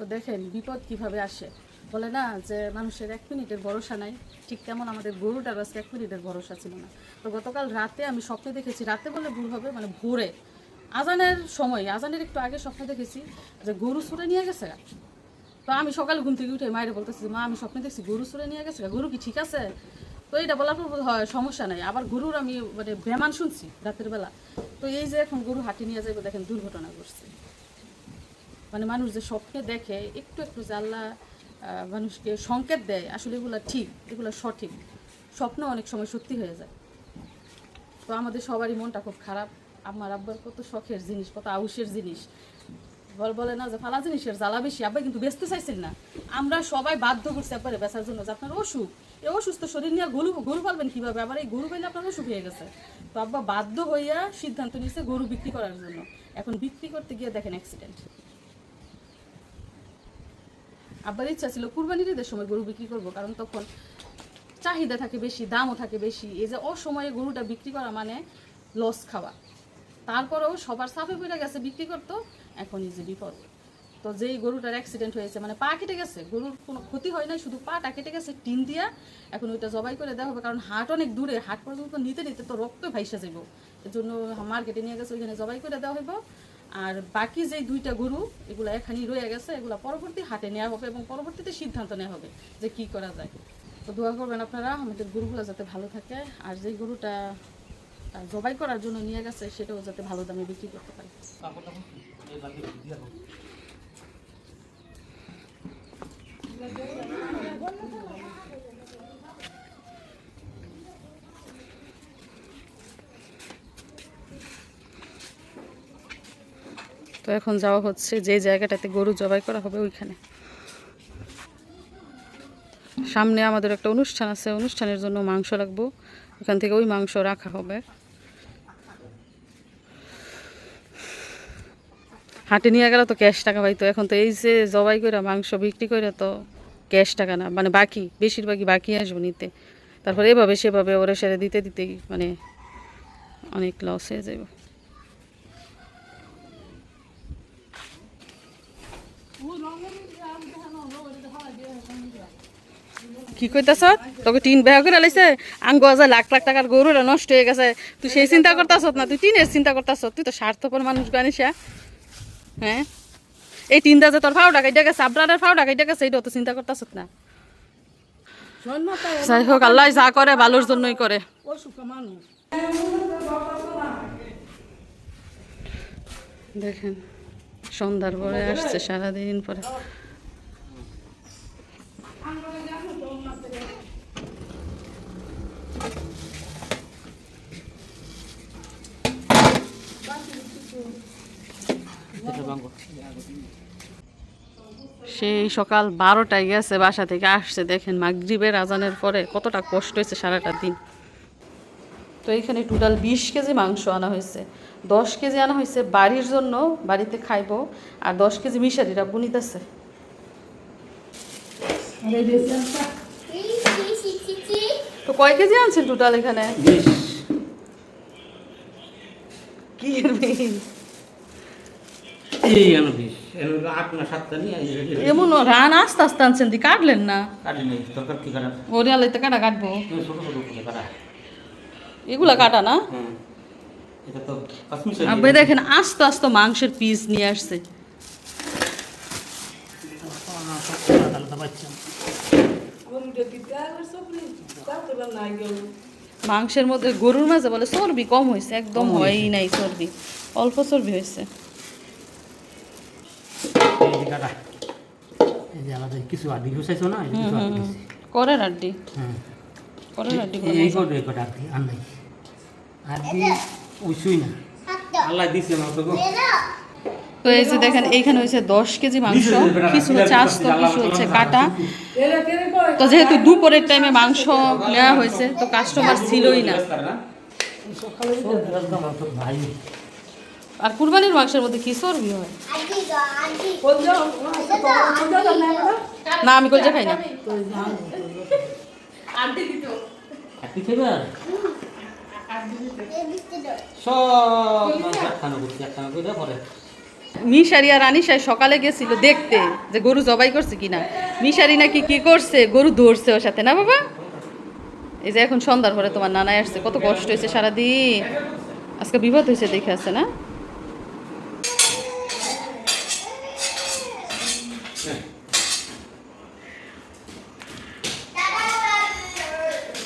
তো দেখেন বিপদ কীভাবে আসে। বলে না যে মানুষের এক মিনিটের ভরসা নাই। ঠিক তেমন আমাদের গরুটার আজকে এক মিনিটের ভরসা ছিল না। তো গতকাল রাতে আমি স্বপ্নে দেখেছি, রাতে বলে ভুল হবে মানে ভোরে। আজানের সময়, আজানের একটু আগে স্বপ্নে দেখেছি যে গরু ছুড়ে নিয়ে গেছে। তো আমি সকালে ঘুম থেকে উঠে মায়ের বলতেছি, মা, আমি স্বপ্নে দেখছি গরু চুরে নিয়ে গেছে। গরু কি ঠিক আছে? তো এটা বলার পর হয় সমস্যা নাই। আবার গরুর আমি মানে বেমান শুনছি রাতের বেলা। তো এই যে এখন গরু হাঁটি নিয়ে যাবে দেখেন দুর্ঘটনা ঘটছে। মানে মানুষ যে স্বপ্নে দেখে, একটু একটু যে আল্লাহ মানুষকে সংকেত দেয়, আসলে এগুলো ঠিক, এগুলো সঠিক। স্বপ্ন অনেক সময় সত্যি হয়ে যায়। তো আমাদের সবারই মনটা খুব খারাপ। আমার আব্বার কত শখের জিনিস, কত আউসের জিনিস। বল বলে না যে ফালা জিনিসের জ্বালা বেশি। আব্বা কিন্তু ব্যস্ত চাইছেন না। আমরা সবাই বাধ্য করছি একবারে বেচার জন্য যে আপনার অসুখ। এই অসুস্থ শরীর নিয়ে গরু গরু পালবেন কীভাবে? আবার এই গরু পাইলে আপনার অসুখ হয়ে গেছে। তো আব্বা বাধ্য হইয়া সিদ্ধান্ত নিয়েছে গরু বিক্রি করার জন্য। এখন বিক্রি করতে গিয়ে দেখেন অ্যাক্সিডেন্ট আব্বার ইচ্ছা ছিল কুরবানির ঈদের সময় গরু বিক্রি করব, কারণ তখন চাহিদা থাকে বেশি, দামও থাকে বেশি। এই যে অসময়ে গরুটা বিক্রি করা মানে লস খাওয়া। তারপরেও সবার সাফে পড়ে গেছে, বিক্রি করতো, এখন এই যে বিপদ। তো যেই গরুটার অ্যাক্সিডেন্ট হয়েছে মানে পা কেটে গেছে, গরুর কোনো ক্ষতি হয় নাই, শুধু পাটা কেটে গেছে, টিন দিয়া এখন ওইটা জবাই করে দেওয়া হবে, কারণ হাট অনেক দূরে, হাট পর্যন্ত নিতে নিতে তো রক্ত ভাইসা যাব এর জন্য মার্কেটে নিয়ে গেছে, ওইখানে জবাই করে দেওয়া হইব। আর বাকি যেই দুইটা গরু, এগুলো এখানেই রয়ে গেছে, এগুলো পরবর্তী হাটে নেওয়া হবে এবং পরবর্তীতে সিদ্ধান্ত নেওয়া হবে যে কি করা যায়। তো দোয়া করবেন আপনারা, আমাদের গরুগুলো যাতে ভালো থাকে আর যেই গরুটা জবাই করার জন্য নিয়ে গেছে, সেটাও যাতে ভালো দামে বিক্রি করতে পারে। তো এখন যাওয়া হচ্ছে, যে জায়গাটাতে গরু জবাই করা হবে ওইখানে। সামনে আমাদের একটা অনুষ্ঠান আছে, অনুষ্ঠানের জন্য মাংস রাখব। ওখান থেকে ওই মাংস রাখা হবে। হাটে নিয়ে গেলে তো ক্যাশ টাকা পাইতো, এখন তো এই যে জবাই করে মাংস বিক্রি করে তো ক্যাশ টাকা না মানে বাকি, বেশিরভাগই বাকি আসব নিতে। তারপরে এভাবে সেভাবে ওরা সেরে দিতে দিতেই মানে অনেক লস হয়ে যাবে। কি কইতাছ? তোকে টিন বেহা করে লাইছে? আঙ্গ যা লাখ লাখ টাকার গরুরা নষ্ট হয়ে গেছে। তুই সেই চিন্তা করতাছ না? তুই টিনের চিন্তা করতাছ? তুই তো স্বার্থপর মানুষ গানিস হ্যাঁ? এই টিনটা যে তোর ফাও ডাকাইটা গেছে, আবরারের ফাও ডাকাইটা গেছে এইটা তো চিন্তা করতাছ না? যাই হোক, আল্লাহ যা করে, ভালোর জন্যই করে। দেখেন। সন্ধ্যার পরে আসছে, সারাদিন পরে। সেই সকাল বারোটায় গেছে, বাসা থেকে আসছে, দেখেন মাগরিবের আজানের পরে কতটা কষ্ট হয়েছে সারাটা দিন। তো এইখানে টোটাল বিশ কেজি মাংস আনা হয়েছে। দশ কেজি আনা হয়েছে বাড়ির জন্য বাড়িতে খাইবো আর দশ কেজি মিশারিরা বুনিতেছে তো কয় কেজি আনছেন টোটাল এখানে? কি এর বিল? এই এনো বিশ। এনো আট না সাতটা নিয়ে এমন রান আস্তে আস্তে আনছেন দি কাটলেন না? কাটি নেই কি কাটা? ওরে আলাইতে কাটা কাটবো। ছোট ছোট কাটা। এগুলা কাটা না? হ্যাঁ। আপনি দেখেন আস্তে আস্তে মাংসের পিস নিয়ে আসছে। মাংসের মধ্যে গরুর মাঝে বলে চর্বি কম হয়েছে একদম হয়ই নাই চর্বি। অল্প চর্বি হয়েছে। আলাদা আড্ডি এই আর না। আল্লাহ দিছে না তো এই যে দেখেন এইখানে হয়েছে দশ কেজি মাংস কিছু হচ্ছে আস্ত কিছু হচ্ছে কাটা। তো যেহেতু দুপুরের টাইমে মাংস নেওয়া হয়েছে তো কাস্টমার ছিলই না। আর কুরবানির মাংসের মধ্যে কি চর্বি হয়? না আমি কলজা খাই না। আড্ডি খেবে আর? সব একখানা করছি একখানা করে পরে। মিশারি আর আনিশাই সকালে গেছিল দেখতে যে গরু জবাই করছে কিনা। মিশারি নাকি কি করছে? গরু ধরছে ওর সাথে না বাবা? এই যে এখন সন্ধ্যার পরে তোমার নানাই আসছে কত কষ্ট হয়েছে সারাদিন। আজকে বিপদ হয়েছে দেখে আছে না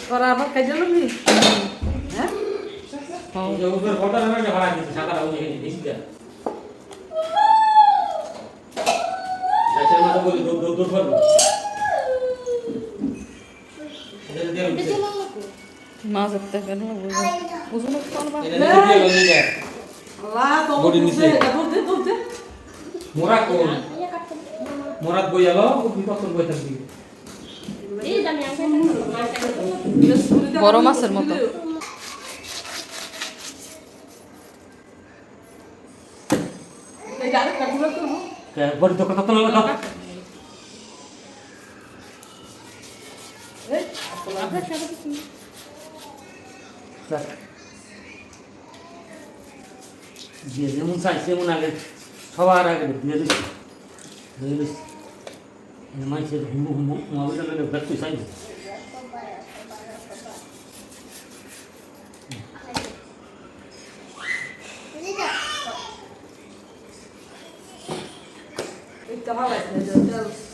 তোরা আবার খাই দিল নি হ্যাঁ এই যে উপরে ফটো রাখা যে ভাড়া দিতে সাদা রঙ দেখে দিছি যা গাছের মাথা বলি দৌড় দৌড় দৌড় করব এটা দিয়ে দিছে। মাছ ধরতে কেন বুঝো না পারবা এটা দিয়ে দিছে, ওই যে। আল্লাহ তো বডি দিছে। নিচে। দুধ দুধ দে মোরা কোন? মোরাত বই আলো বিপক্ষণ বই থাকবি। বড় মাছের মতো। যেমন চাই সেমন আগে সবার আগে দিয়ে দিচ্ছি। মানুষের হুমু হুমু মোবাইল ব্যক্ত চাই না এই তো হাওয়া আছে